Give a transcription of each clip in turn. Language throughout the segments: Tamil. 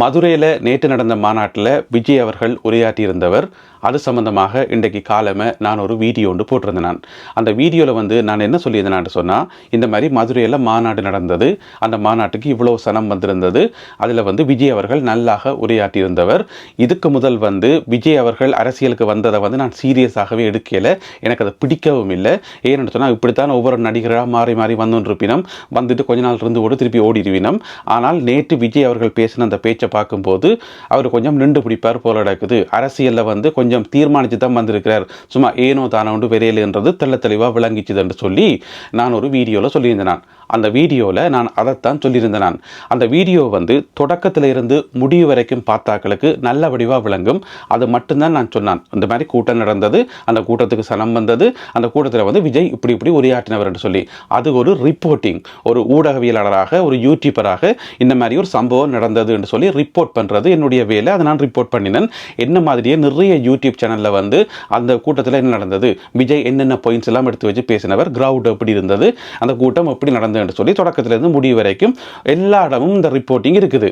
மதுரையில் நேற்று நடந்த மாநாட்டில் விஜய் அவர்கள் உரையாற்றியிருந்தவர். அது சம்பந்தமாக இன்றைக்கு காலமே நான் ஒரு வீடியோ ஒன்று போட்டிருந்தேன் நான். அந்த வீடியோவில் வந்து நான் என்ன சொல்லியிருந்தேன் சொன்னால் இந்த மாதிரி மதுரையில் மாநாடு நடந்தது. அந்த மாநாட்டுக்கு இவ்வளோ சனம் வந்திருந்தது. அதில் வந்து விஜய் அவர்கள் நல்லாக உரையாற்றியிருந்தவர். இதுக்கு முதல் வந்து விஜய் அவர்கள் அரசியலுக்கு வந்ததை வந்து நான் சீரியஸாகவே எடுக்கலை. எனக்கு அதை பிடிக்கவும் இல்லை. ஏன்னு சொன்னால் இப்படித்தான் ஒவ்வொரு நடிகராக மாறி மாறி வந்துருப்பினம் வந்துட்டு கொஞ்ச நாள் இருந்து ஓடு திருப்பி ஓடிடுவினம். ஆனால் நேற்று விஜய் அவர்கள் பேசின அந்த பேச்சை பார்க்கும்போது அவர் கொஞ்சம் நின்று பிடிப்பார் போல நடக்குது. அரசியலில் வந்து கொஞ்சம் தீர்மானித்து தான் வந்திருக்கிறார். சும்மா ஏனோ தானோ ஒன்று விரையில்ன்றது தெள்ள தெளிவாக விளங்கிச்சுதுன்னு சொல்லி நான் ஒரு வீடியோவில் சொல்லியிருந்தேன் நான். அந்த வீடியோவில் நான் அதைத்தான் சொல்லியிருந்தேன் நான். அந்த வீடியோ வந்து தொடக்கத்தில் இருந்து முடிவு வரைக்கும் பார்த்தாக்களுக்கு நல்ல வடிவாக விளங்கும். அது மட்டும்தான் நான் சொன்னான். இந்த மாதிரி கூட்டம் நடந்தது அந்த கூட்டத்துக்கு சனம் வந்தது அந்த கூட்டத்தில் வந்து விஜய் இப்படி இப்படி உரையாற்றினவர் என்று சொல்லி. அது ஒரு ரிப்போர்ட்டிங் ஒரு ஊடகவியலாளராக ஒரு யூடியூபராக இந்த மாதிரி ஒரு சம்பவம் நடந்தது என்று சொல்லி ரிப்போர்ட் பண்ணுறது என்னுடைய வேலை. அதை நான் ரிப்போர்ட் பண்ணினேன். என்ன மாதிரியே நிறைய யூடியூப் சேனலில் வந்து அந்த கூட்டத்தில் என்ன நடந்தது? விஜய் என்னென்ன பாயிண்ட்ஸ் எல்லாம் எடுத்து வச்சு பேசினவர்? கிரவுட் எப்படி இருந்தது? அந்த கூட்டம் எப்படி நடந்தது? என்று சொல்லி தொடக்கத்திலிருந்து முடிவு வரைக்கும் எல்லா இடமும் இந்த ரிப்போர்ட்டிங் இருக்குது.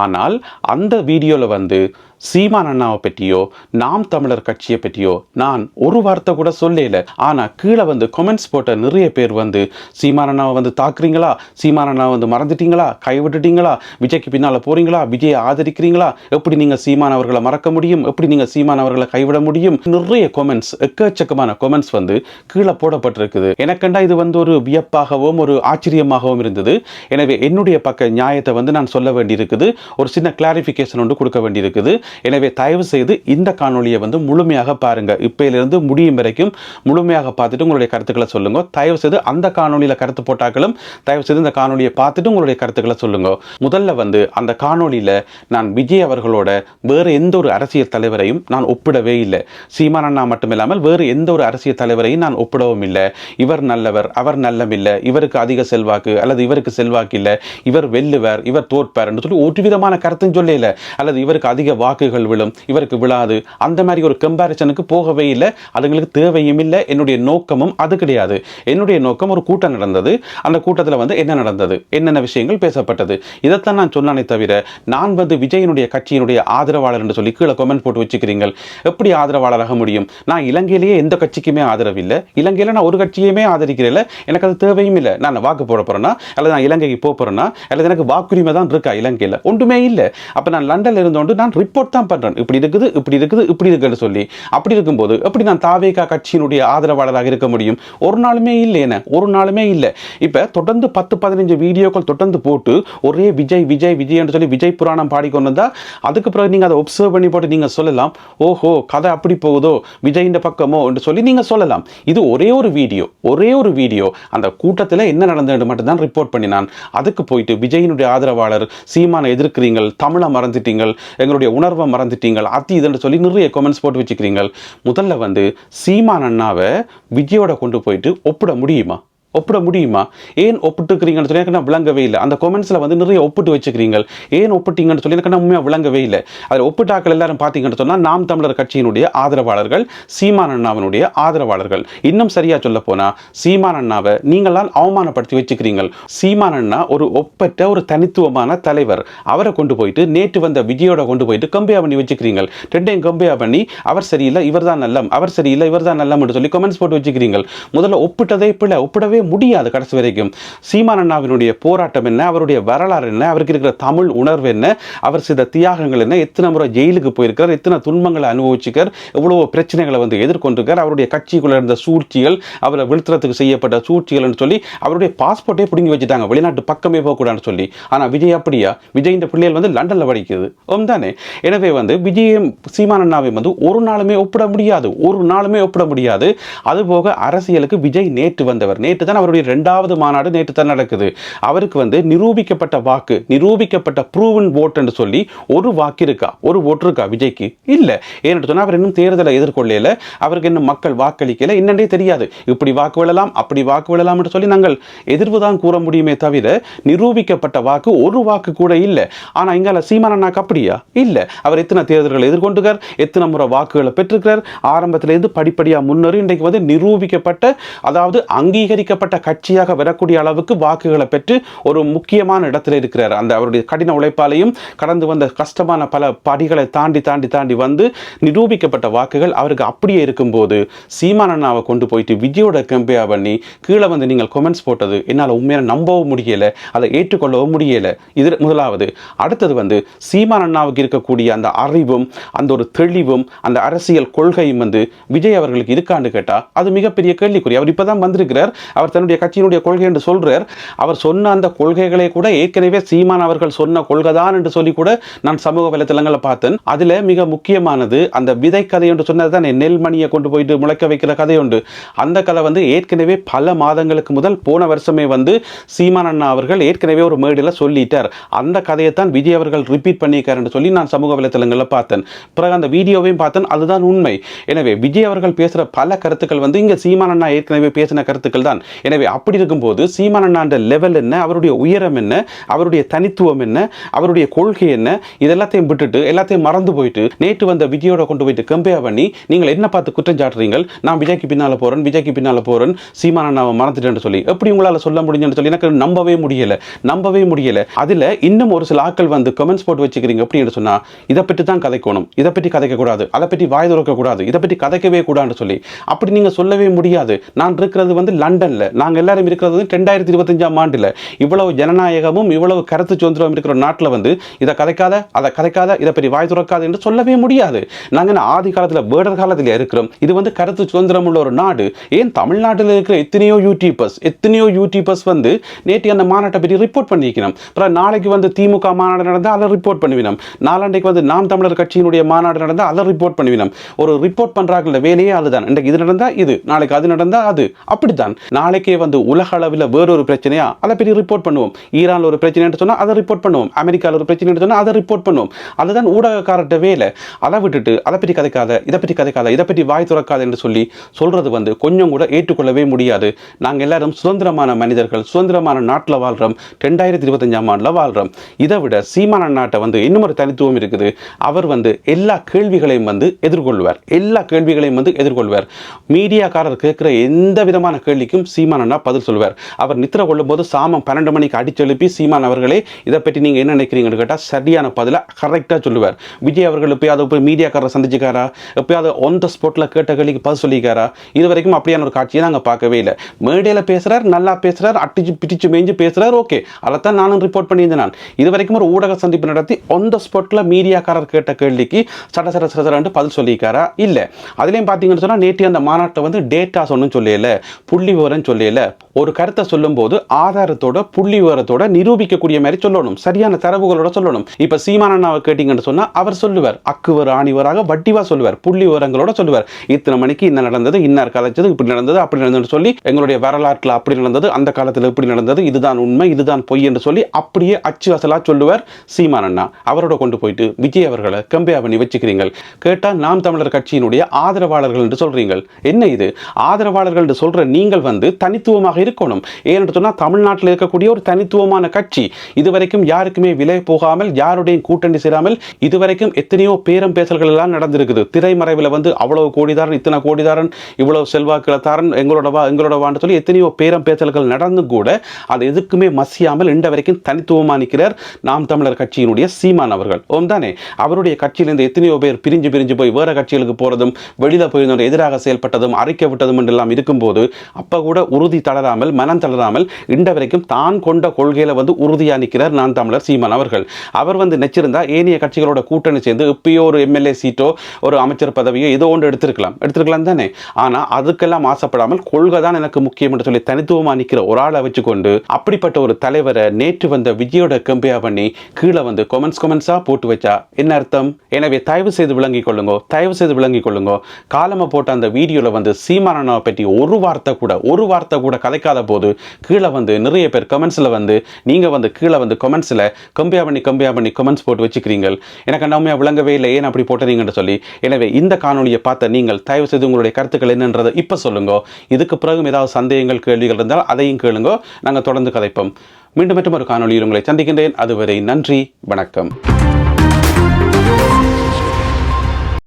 ஆனால் அந்த வீடியோவில் வந்து சீமான் அண்ணாவை பற்றியோ நாம் தமிழர் கட்சியை பற்றியோ நான் ஒரு வார்த்தை கூட சொல்லல. ஆனால் கீழே வந்து கொமெண்ட்ஸ் போட்ட நிறைய பேர் வந்து சீமான் அண்ணாவை வந்து தாக்குறீங்களா? சீமான் அண்ணாவை வந்து மறந்துட்டீங்களா? கைவிட்டுட்டீங்களா? விஜய்க்கு பின்னால் போறீங்களா? விஜயை ஆதரிக்கிறீங்களா? எப்படி நீங்கள் சீமான் அவர்களை மறக்க முடியும்? எப்படி நீங்கள் சீமான் அவர்களை கைவிட முடியும்? நிறைய கொமெண்ட்ஸ் எக்கச்சக்கமான கொமெண்ட்ஸ் வந்து கீழே போடப்பட்டிருக்குது. எனக்கண்டா இது வந்து ஒரு வியப்பாகவும் ஒரு ஆச்சரியமாகவும் இருந்தது. எனவே என்னுடைய பக்க நியாயத்தை வந்து நான் சொல்ல வேண்டியிருக்குது. ஒரு சின்ன கிளாரிஃபிகேஷன் ஒன்று கொடுக்க வேண்டியிருக்குது. எனவே தயவு செய்து இந்த காணொலியை வந்து முழுமையாக பாருங்க. இப்பையிலிருந்து முடியும் வரைக்கும் முழுமையாக பார்த்துட்டு உங்களுடைய கருத்துக்களை சொல்லுங்க. தயவு செய்து அந்த காணொலியில் கருத்து போட்டாக்களும் தயவு செய்து இந்த காணொலியை பார்த்துட்டு உங்களுடைய கருத்துக்களை சொல்லுங்க. முதல்ல வந்து அந்த காணொலியில் நான் விஜய் அவர்களோட வேறு எந்த ஒரு அரசியல் தலைவரையும் நான் ஒப்பிடவே இல்லை. சீமான் அண்ணா மட்டுமில்லாமல் வேறு எந்த ஒரு அரசியல் தலைவரையும் நான் ஒப்பிடவும் இல்லை. இவர் நல்லவர் அவர் நல்லமில்லை இவருக்கு அதிக செல்வாக்கு அல்லது இவருக்கு செல்வாக்கு இல்லை இவர் வெல்லுவர் இவர் தோற்பார் என்று சொல்லி ஒரு விதமான கருத்தும் சொல்லல அல்லது இவருக்கு அதிக வாக்கு வாக்குகள் விழும். இவருக்கு விழாது. அந்த மாதிரி ஒரு கம்பாரிசனுக்கு போகவே இல்லை. அதுங்களுக்கு தேவையும் இல்லை. என்னுடைய நோக்கமும் அது கிடையாது. என்னுடைய நோக்கம் ஒரு கூட்டம் நடந்தது. அந்த கூட்டத்தில் வந்து என்ன நடந்தது? என்னென்ன விஷயங்கள் பேசப்பட்டது? இதைத்தான் நான் சொன்னானே தவிர நான் வந்து விஜயனுடைய கட்சியினுடைய ஆதரவாளர் என்று சொல்லி கீழே கமெண்ட் போட்டு வச்சுக்கிறீங்கள் எப்படி ஆதரவாளராக முடியும்? நான் இலங்கையிலேயே எந்த கட்சிக்குமே ஆதரவு இல்லை இலங்கையில் நான் ஒரு கட்சியுமே ஆதரிக்கிறேன் எனக்கு அது தேவையும் இல்லை. நான் வாக்கு போட போறேன்னா அல்லது நான் இலங்கைக்கு போகிறேன்னா போறேன்னா அல்லது எனக்கு வாக்குரிமை தான் இருக்கா இலங்கையில்? ஒன்றுமே இல்லை. அப்போ நான் லண்டனில் இருந்தோண்டு நான் ரிப்போர்ட் தான் பண்ணுறேன் இப்படி இருக்குது இப்படி இருக்குது இப்படி இருக்குன்னு சொல்லி. அப்படி இருக்கும்போது எப்படி நான் தாவேகா கட்சியினுடைய ஆதரவாளராக இருக்க முடியும்? ஒரு நாளுமே இல்லை என்ன ஒரு நாளுமே இல்லை. இப்போ தொடர்ந்து பத்து பதினஞ்சு வீடியோக்கள் தொடர்ந்து போட்டு ஒரே விஜய் விஜய் விஜய் என்று சொல்லி விஜய் புராணம் பாடிக்கொண்டு வந்தா அதுக்கு பிறகு நீங்கள் அதை ஒப்சர்வ் பண்ணி போட்டு நீங்கள் சொல்லலாம் ஓஹோ கதை அப்படி போகுதோ விஜயின் பக்கமோ என்று சொல்லி நீங்கள் சொல்லலாம். இது ஒரே ஒரு வீடியோ ஒரே ஒரு வீடியோ. அந்த கூட்டத்தில் என்ன நடந்தது மட்டும்தான் ரிப்போர்ட் பண்ணினான். அதுக்கு போயிட்டு விஜயினுடைய ஆதரவாளர் சீமானை எதிர்க்கிறீங்கள் தமிழை மறந்துட்டீங்கள் எங்களுடைய உணர்வு மறந்துட்டீங்கள். அத்தி இதுன்னு சொல்லி நிறைய கமெண்ட்ஸ் போட்டு வச்சுக்கிறீங்க முதல்ல வந்து சீமான் அண்ணாவை விஜயோட கொண்டு போயிட்டு ஒப்பிட முடியுமா? ஒப்பிட முடியுமா? ஏன் ஒப்பிட்டுக்கிறீங்கன்னு சொல்லி எனக்கு நான் விளங்கவே இல்லை. அந்த கொமெண்ட்ஸில் வந்து நிறைய ஒப்பிட்டு வச்சுக்கிறீங்க ஏன் ஒப்பிட்டீங்கன்னு சொல்லி எனக்கு நான் உண்மையாக விளங்கவே இல்லை. அதில் ஒப்பிட்டாக்கள் எல்லாரும் பார்த்தீங்கன்னு சொன்னால் நாம் தமிழர் கட்சியினுடைய ஆதரவாளர்கள் சீமான் அண்ணாவினுடைய ஆதரவாளர்கள். இன்னும் சரியாக சொல்ல போனால் சீமான் அண்ணாவை நீங்களால் அவமானப்படுத்தி வச்சுக்கிறீங்க சீமான் அண்ணா ஒரு ஒப்பற்ற ஒரு தனித்துவமான தலைவர். அவரை கொண்டு போயிட்டு நேற்று வந்த விஜயோட கொண்டு போயிட்டு கம்பேர் பண்ணி வச்சுக்கிறீங்க ரெண்டையும் கம்பேர் பண்ணி அவர் சரியில்லை இவர் தான் நல்லம் அவர் சரியில்லை இவர் தான் நல்லம் சொல்லி கமெண்ட்ஸ் போட்டு வச்சுக்கிறீங்க முதல்ல ஒப்பிட்டதே பிள்ளை ஒப்பிடவே முடியாது கடைசி வரைக்கும். சீமான் அண்ணாவினுடைய போராட்டம் என்ன? அவருடைய வரலாறு என்ன? அவருக்கு இருக்கிற தமிழ் உணர்வு என்ன? அவர் செய்த தியாகங்கள் என்ன? எத்தனை முறை ஜெயிலுக்கு போயிருக்கார்? எத்தனை துன்பங்களை அனுபவிச்சுக்கார்? எவ்வளவோ பிரச்சனைகளை வந்து எதிர்கொண்டிருக்கார்? அவருடைய கட்சிக்குள்ள இருந்த சூழ்ச்சிகள் அவரை வீழ்த்துறதுக்கு செய்யப்பட்ட சூழ்ச்சிகள்னு சொல்லி அவருடைய பாஸ்போர்ட்டே பிடுங்கி வச்சுட்டாங்க. வெளிநாட்டு பக்கமே போகக்கூடாதுன்னு சொல்லி. ஆனால் விஜய் அப்படியா? விஜயின் பிள்ளைகள் வந்து லண்டனில் படிக்குது. தானே? எனவே வந்து விஜயம் சீமானண்ணாவை வந்து ஒரு நாளுமே ஒப்பிட முடியாது. ஒரு நாளுமே ஒப்பிட முடியாது. அதுபோக அரசியலுக்கு விஜய் நேற்று வந்தவர். நேற்று தான் தான் அவருடைய ரெண்டாவது மாநாடு நேற்று தான் நடக்குது. அவருக்கு வந்து நிரூபிக்கப்பட்ட வாக்கு நிரூபிக்கப்பட்ட ப்ரூவன் ஓட் என்று சொல்லி ஒரு வாக்கு இருக்கா? ஒரு ஓட்டு இருக்கா விஜய்க்கு? இல்லை. ஏன்னு சொன்னால் அவர் இன்னும் தேர்தலை எதிர்கொள்ளல. அவருக்கு இன்னும் மக்கள் வாக்களிக்கல. என்னன்றே தெரியாது. இப்படி வாக்கு விழலாம் அப்படி வாக்கு விழலாம் என்று சொல்லி நாங்கள் எதிர்வு தான் கூற முடியுமே தவிர நிரூபிக்கப்பட்ட வாக்கு ஒரு வாக்கு கூட இல்லை. ஆனால் இங்கால சீமான் அண்ணாக்கு அப்படியா? இல்லை. அவர் எத்தனை தேர்தல்களை எதிர்கொண்டுகிறார்? எத்தனை முறை வாக்குகளை பெற்றிருக்கிறார்? ஆரம்பத்திலேருந்து படிப்படியாக முன்னேறி இன்றைக்கு வந்து நிரூபிக்கப்பட்ட அதாவது அங்கீகரிக்க நிரூபிக்கப்பட்ட கட்சியாக வரக்கூடிய அளவுக்கு வாக்குகளை பெற்று ஒரு முக்கியமான இடத்துல இருக்கிறார். அந்த அவருடைய கடின உழைப்பாலையும் கடந்து வந்த கஷ்டமான பல படிகளை தாண்டி தாண்டி தாண்டி வந்து நிரூபிக்கப்பட்ட வாக்குகள் அவருக்கு அப்படியே இருக்கும்போது சீமானண்ணாவை கொண்டு போயிட்டு விஜயோட கம்பேர் பண்ணி கீழே வந்து நீங்கள் கொமெண்ட்ஸ் போட்டது என்னால் உண்மையாக நம்பவும் முடியலை அதை ஏற்றுக்கொள்ளவும் முடியலை. இது முதலாவது அடுத்தது வந்து சீமானண்ணாவுக்கு இருக்கக்கூடிய அந்த அறிவும் அந்த ஒரு தெளிவும் அந்த அரசியல் கொள்கையும் வந்து விஜய் அவர்களுக்கு இருக்கான்னு கேட்டால் அது மிகப்பெரிய கேள்விக்குறி. அவர் இப்பதான் வந்திருக்கிறார். அவர் தன்னுடைய கட்சியினுடைய கொள்கை என்று சொல்கிறார் அவர் சொன்ன அந்த கொள்கைகளை கூட ஏற்கனவே சீமான் அவர்கள் சொன்ன கொள்கைதான் என்று சொல்லி கூட நான் சமூக வலைத்தளங்களில் பார்த்தேன். அதில் மிக முக்கியமானது அந்த விதை கதை என்று சொன்னது தான் நெல்மணியை கொண்டு போயிட்டு முளைக்க வைக்கிற கதை உண்டு. அந்த கதை வந்து ஏற்கனவே பல மாதங்களுக்கு முதல் போன வருஷமே வந்து சீமான் அண்ணா அவர்கள் ஏற்கனவே ஒரு மேடையில் சொல்லிட்டார். அந்த கதையை தான் விஜய் அவர்கள் ரிப்பீட் பண்ணியிருக்காருன்னு சொல்லி நான் சமூக வலைத்தளங்களில் பார்த்தேன். பிறகு அந்த வீடியோவையும் பார்த்தேன் அதுதான் உண்மை. எனவே விஜய் அவர்கள் பேசுகிற பல கருத்துக்கள் வந்து இங்கே சீமான் அண்ணா ஏற்கனவே பேசின கருத்துக்கள் தான். எனவே அப்படி இருக்கும்போது சீமான் அண்ணாண்ட லெவல் என்ன? அவருடைய உயரம் என்ன? அவருடைய தனித்துவம் என்ன? அவருடைய கொள்கை என்ன? இதெல்லாத்தையும் விட்டுட்டு எல்லாத்தையும் மறந்து போயிட்டு நேற்று வந்த விஜயோட கொண்டு போயிட்டு கம்பேர் பண்ணி நீங்கள் என்ன பார்த்து குற்றம் சாட்டுறீங்க நான் விஜய்க்கு பின்னால் போகிறேன் விஜய்க்கு பின்னால் போகிறேன் சீமான் அண்ணாவை மறந்துட்டேன்னு சொல்லி. எப்படி உங்களால் சொல்ல முடியும்னு சொல்லி எனக்கு நம்பவே முடியல நம்பவே முடியல. அதில் இன்னும் ஒரு சில ஆட்கள் வந்து கமெண்ட்ஸ் போட்டு வச்சுக்கிறீங்க அப்படின்னு சொன்னால் இதை பற்றி தான் கதைக்கணும். இதை பற்றி கதைக்க கூடாது. அதை பற்றி வாய் திறக்கக்கூடாது இதை பற்றி கதைக்கவே கூடாதுன்னு சொல்லி. அப்படி நீங்கள் சொல்லவே முடியாது. நான் இருக்கிறது வந்து லண்டனில். நாங்கள் எல்லாரும் இருக்கிறது வந்து ரெண்டாயிரத்தி இருபத்தஞ்சாம் ஆண்டில். இவ்வளவு ஜனநாயகமும் இவ்வளவு கருத்து சுதந்திரம் இருக்கிற நாட்டில் வந்து இதை கதைக்காத அதை கதைக்காத இதை பெரிய வாய் துறக்காது என்று சொல்லவே முடியாது. நாங்கள் ஆதி காலத்தில் வேடர் காலத்தில் இருக்கிறோம். இது வந்து கருத்து சுதந்திரம் உள்ள ஒரு நாடு. ஏன் தமிழ்நாட்டில் இருக்கிற எத்தனையோ யூடியூபர்ஸ் எத்தனையோ யூடியூபர்ஸ் வந்து நேற்று அந்த மாநாட்டை பற்றி ரிப்போர்ட் பண்ணியிருக்கணும் அப்புறம் நாளைக்கு வந்து திமுக மாநாடு நடந்தால் அதை ரிப்போர்ட் பண்ணுவினோம். நாளாண்டைக்கு வந்து நாம் தமிழர் கட்சியினுடைய மாநாடு நடந்தால் அதை ரிப்போர்ட் பண்ணுவினோம். ஒரு ரிப்போர்ட் பண்ணுறாங்கள வேலையே அதுதான். இன்றைக்கு இது நடந்தால் இது நாளைக்கு அது நடந்தால் அது. அப்படித்தான். நாளை நாளைக்கே வந்து உலக அளவில் வேறொரு பிரச்சனையா? அதை பற்றி ரிப்போர்ட் பண்ணுவோம். ஈரானில் ஒரு பிரச்சனை சொன்னால் அதை ரிப்போர்ட் பண்ணுவோம். அமெரிக்காவில் ஒரு பிரச்சனை சொன்னால் அதை ரிப்போர்ட் பண்ணுவோம். அதுதான் ஊடகக்காரர்கிட்ட வேலை. அதை விட்டுட்டு அதை பற்றி கதைக்காத இதை பற்றி கதைக்காத இதை பற்றி வாய் துறக்காத என்று சொல்லி சொல்றது வந்து கொஞ்சம் கூட ஏற்றுக்கொள்ளவே முடியாது. நாங்கள் எல்லாரும் சுதந்திரமான மனிதர்கள் சுதந்திரமான நாட்டில் வாழ்கிறோம் ரெண்டாயிரத்தி இருபத்தஞ்சாம் ஆண்டில் வாழ்கிறோம் இதை விட சீமான நாட்டை வந்து இன்னும் ஒரு தனித்துவம் இருக்குது. அவர் வந்து எல்லா கேள்விகளையும் வந்து எதிர்கொள்வார். எல்லா கேள்விகளையும் வந்து எதிர்கொள்வார். மீடியாக்காரர் கேட்குற எந்த விதமான கேள்விக்கும் சீ அண்ணா பதில் சொல்வார் அவர் நித்திர கொள்ளும் போது சாமம் பன்னெண்டு மணிக்கு அடிச்செழுப்பி சீமான் அவர்களே இதை பற்றி நீங்கள் என்ன நினைக்கிறீங்கன்னு கேட்டால் சரியான பதிலை கரெக்டாக சொல்லுவார். விஜய் அவர்கள் எப்பயாவது போய் மீடியாக்காரரை சந்திச்சுக்காரா? எப்பயாவது ஒன் த ஸ்பாட்டில் கேட்ட கேள்விக்கு பதில் சொல்லிக்காரா இது வரைக்கும் அப்படியான ஒரு காட்சியை நாங்கள் பார்க்கவே இல்லை. மேடையில் பேசுகிறார் நல்லா பேசுகிறார் அட்டிச்சு பிடிச்சு மேய்ஞ்சு பேசுகிறார் ஓகே அதைத்தான் நானும் ரிப்போர்ட் பண்ணியிருந்தேன் நான். இது வரைக்கும் ஒரு ஊடக சந்திப்பு நடத்தி ஒன் த ஸ்பாட்டில் மீடியாக்காரர் கேட்ட கேள்விக்கு சட சட சடசரன்ட்டு பதில் சொல்லியிருக்காரா? இல்லை. அதுலேயும் பார்த்தீங்கன்னு சொன்னால் நேற்று அந்த மாநாட்டில் வந்து டேட்டாஸ் ஒன்றும் சொல்லல. புள்ளி விவரம் சொல்லல ஒரு கருத்தை சொல்லும்போது ஆதாரத்தோட புள்ளி விவரத்தோட நிரூபிக்கக்கூடிய மாதிரி சொல்லணும். சரியான தரவுகளோட சொல்லணும். இப்போ சீமானண்ணாவை கேட்டிங்கன்னு சொன்னால் அவர் சொல்லுவார். அக்குவர் ஆணிவராக வட்டிவா சொல்லுவார். புள்ளி விவரங்களோட சொல்லுவார். இத்தனை மணிக்கு இன்ன நடந்தது இன்னார் கதைச்சது இப்படி நடந்தது அப்படி நடந்ததுன்னு சொல்லி எங்களுடைய வரலாற்றில் அப்படி நடந்தது அந்த காலத்தில் இப்படி நடந்தது இதுதான் உண்மை இதுதான் பொய் என்று சொல்லி அப்படியே அச்சு அசலாக சொல்லுவார் சீமான அண்ணா. அவரோட கொண்டு போயிட்டு விஜய் அவர்களை கம்பேர் பண்ணி வச்சுக்கிறீங்கள். கேட்டால் நாம் தமிழர் கட்சியினுடைய ஆதரவாளர்கள் என்று சொல்கிறீங்கள் என்ன இது? ஆதரவாளர்கள் என்று சொல்கிற நீங்கள் வந்து தனித்துவமாக இருக்கணும். ஏன்னு சொன்னால் தமிழ்நாட்டில் இருக்கக்கூடிய ஒரு தனித்துவமான கட்சி இதுவரைக்கும் யாருக்குமே விலை போகாமல் யாருடையும் கூட்டணி சேராமல் இதுவரைக்கும் எத்தனையோ பேரம் பேசல்கள் எல்லாம் நடந்திருக்குது. திரைமறைவில் வந்து அவ்வளவு கோடிதாரன் இத்தனை கோடிதாரன் இவ்வளவு செல்வாக்கிழத்தாரன் எங்களோட வா எங்களோட வான்னு சொல்லி எத்தனையோ பேரம் பேசல்கள் நடந்தும் கூட அது எதுக்குமே மசியாமல் இன்ற வரைக்கும் தனித்துவமாக நிற்கிறார் நாம் தமிழர் கட்சியினுடைய சீமான் அவர்கள். ஓம் தானே. அவருடைய கட்சியிலிருந்து எத்தனையோ பேர் பிரிஞ்சு பிரிஞ்சு போய் வேற கட்சிகளுக்கு போறதும் வெளியில் போயிருந்தோம் எதிராக செயல்பட்டதும் அறிக்கை விட்டதும் என்றெல்லாம் இருக்கும்போது அப்போ கூட உறுதி தளராமல் மனம் தளராமல் இன்ற வரைக்கும் தான் கொண்ட கொள்கையில வந்து உறுதியா நிற்கிறார் நான் தமிழர் சீமான் அவர்கள். அவர் வந்து நெச்சிருந்தா ஏனைய கட்சிகளோட கூட்டணி சேர்ந்து இப்பயோ ஒரு எம்எல்ஏ சீட்டோ ஒரு அமைச்சர் பதவியோ ஏதோ ஒன்று எடுத்திருக்கலாம். எடுத்திருக்கலாம் தானே? ஆனா அதுக்கெல்லாம் ஆசைப்படாமல் கொள்கை தான் எனக்கு முக்கியம் என்று சொல்லி தனித்துவமாக நிற்கிற ஒரு ஆளை வச்சுக்கொண்டு அப்படிப்பட்ட ஒரு தலைவரை நேற்று வந்த விஜயோட கம்பேர் பண்ணி கீழே வந்து கொமெண்ட்ஸ் கொமெண்ட்ஸாக போட்டு வச்சா என்ன அர்த்தம்? எனவே தயவு செய்து விளங்கிக் கொள்ளுங்கோ தயவு செய்து விளங்கிக் கொள்ளுங்கோ. காலமாக போட்ட அந்த வீடியோவில் வந்து சீமானனாவை பற்றி ஒரு வார்த்தை கூட ஒரு வார்த்தை கூட கிடைக்காத போது கீழே வந்து நிறைய பேர் கமெண்ட்ஸில் வந்து நீங்கள் வந்து கீழே வந்து கமெண்ட்ஸில் கம்பியா பண்ணி கம்பியா பண்ணி கமெண்ட்ஸ் போட்டு வச்சுக்கிறீங்க எனக்கு நன்மையாக விளங்கவே இல்லை ஏன் அப்படி போட்டுறீங்கன்னு சொல்லி. எனவே இந்த காணொலியை பார்த்த நீங்கள் தயவு செய்து உங்களுடைய கருத்துக்கள் என்னன்றதை இப்போ சொல்லுங்க. இதுக்கு பிறகும் ஏதாவது சந்தேகங்கள் கேள்விகள் இருந்தால் அதையும் கேளுங்க. நாங்கள் தொடர்ந்து கதைப்போம். மீண்டும் மற்றும் ஒரு காணொலியில் உங்களை சந்திக்கின்றேன். அதுவரை நன்றி வணக்கம்.